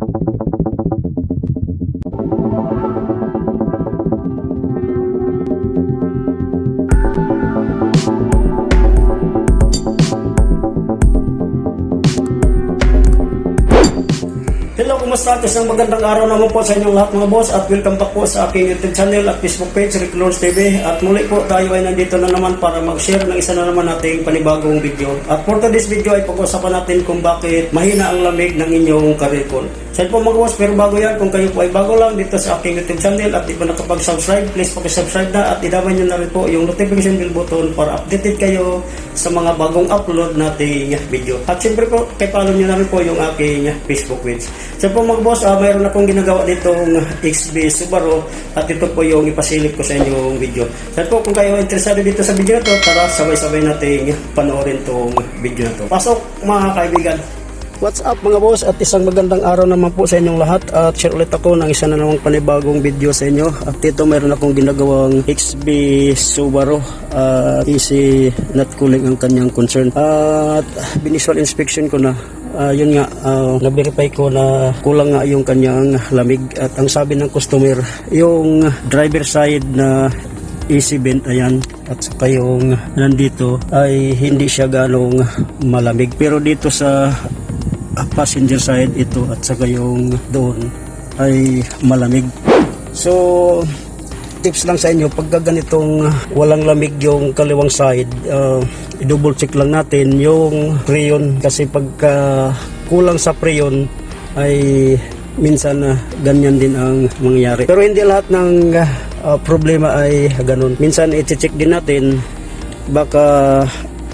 Thank you. Kumusta? Isang magandang araw naman po sa inyong lahat mga boss at welcome back po sa aking YouTube channel at Facebook page, Rick Lawrence TV. At muli po tayo ay nandito na naman para mag-share ng isa na naman nating panibagong video. At for today's video ay pag-usapan natin kung bakit mahina ang lamig ng inyong career call. Sa po mga boss, pero bago yan, kung kayo po ay bago lang dito sa aking YouTube channel at di pa nakapag-subscribe, please pakisubscribe na at idamay nyo na rin po yung notification bell button para updated kayo sa mga bagong upload nating video. At siyempre po, kay follow nyo na rin po yung aking Facebook page. So po mga boss, ah, mayroon akong ginagawa ditong XB Subaru at ito po yung ipasilip ko sa inyong video. So po, kung kayo interesado dito sa video na to, tara sabay-sabay nating panoorin tong video na to. Pasok mga kaibigan! What's up mga boss? At isang magandang araw naman po sa inyong lahat. At share ulit ako ng isa na namang panibagong video sa inyo. At dito mayroon akong ginagawang XB Subaru. At easy not cooling ang kanyang concern. At visual inspection ko na. Ah, yun nga, uh, na-verify ko na kulang nga yung kanyang lamig. At ang sabi ng customer, yung driver side na easy vent ayan. At saka yung nandito ay hindi siya ganong malamig. Pero dito sa passenger side ito at saka yung doon ay malamig. So tips lang sa inyo pagka ganitong walang lamig yung kaliwang side uh, i-double check lang natin yung preyon kasi pagka kulang sa preyon ay minsan na ganyan din ang mangyayari. Pero hindi lahat ng uh, problema ay ganun. Minsan i-check din natin baka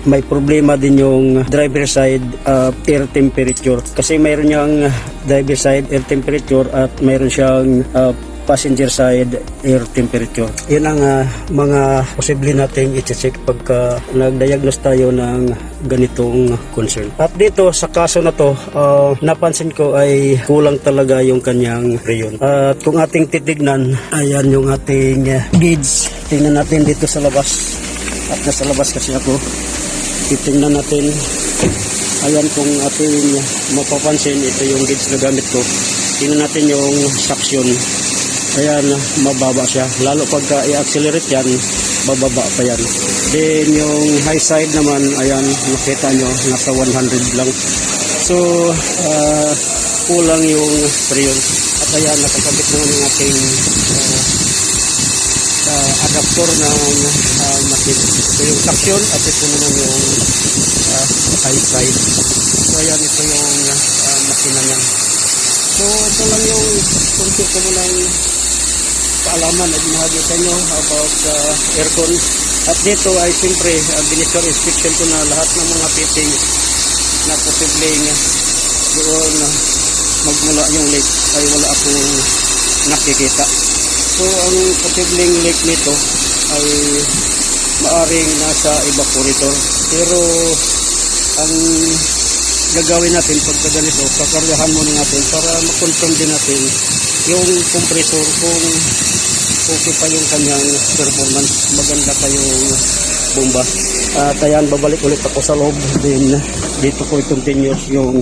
may problema din yung driver side uh, air temperature kasi mayroon niyang driver side air temperature at mayroon siyang uh, passenger side air temperature. Yun ang uh, mga posible nating i-check pagka nag-diagnose tayo ng ganitong concern. At dito sa kaso na to, uh, napansin ko ay kulang talaga yung kanyang rayon. At kung ating titignan, ayan yung ating uh, gauge. Tingnan natin dito sa labas. At nasa labas kasi ako. Titingnan natin Ayan kung ating mapapansin, ito yung gauge na gamit ko. Tingnan natin yung suction. Ayan, mababa siya. Lalo pagka i-accelerate yan, bababa pa yan. Then yung high side naman, ayan, nakita nyo, nasa 100 lang. So, ah, kulang yung preyon. At ayan, nakakabit naman yung ating ah, uh, adapter ng uh, machine. Ito yung suction at ito naman yung uh, high side. So ayan, ito yung uh, makina niya. So ito lang yung kunti ko mo lang kaalaman na binahagi sa inyo about uh, aircon. At dito ay siyempre uh, binisual inspection ko na lahat ng mga fitting na posibleng doon uh, magmula yung leak ay wala akong nakikita. So ang posibleng leak nito ay maaring nasa evaporator. Pero ang gagawin natin pagka ganito, kakargahan muna natin para makonfirm din natin yung compressor kung okay pa yung kanyang performance. Maganda pa yung bomba. At ayan, babalik ulit ako sa loob. Then dito ko i-continuous yung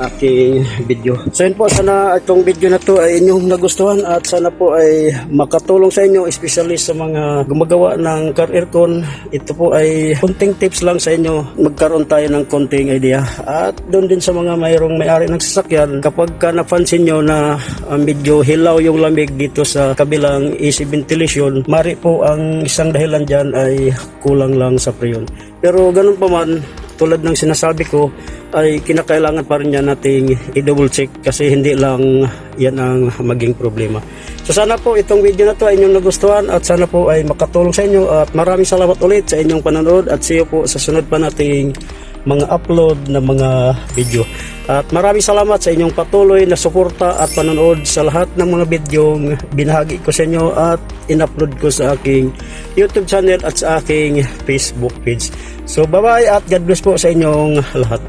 aking video. So yun po, sana itong video na to ay inyong nagustuhan at sana po ay makatulong sa inyo, especially sa mga gumagawa ng car aircon. Ito po ay kunting tips lang sa inyo. Magkaroon tayo ng konting idea. At doon din sa mga mayroong may-ari ng sasakyan, kapag ka napansin nyo na uh, medyo hilaw yung lamig dito sa kabilang AC ventilation, mari po ang isang dahilan dyan ay kulang lang sa preyon. Pero ganun pa man, tulad ng sinasabi ko ay kinakailangan pa rin yan nating i-double check kasi hindi lang yan ang maging problema. So sana po itong video na to ay inyong nagustuhan at sana po ay makatulong sa inyo at maraming salamat ulit sa inyong panonood at see you po sa sunod pa nating mga upload na mga video. At maraming salamat sa inyong patuloy na suporta at panonood sa lahat ng mga videong binahagi ko sa inyo at in-upload ko sa aking YouTube channel at sa aking Facebook page. So bye-bye at God bless po sa inyong lahat.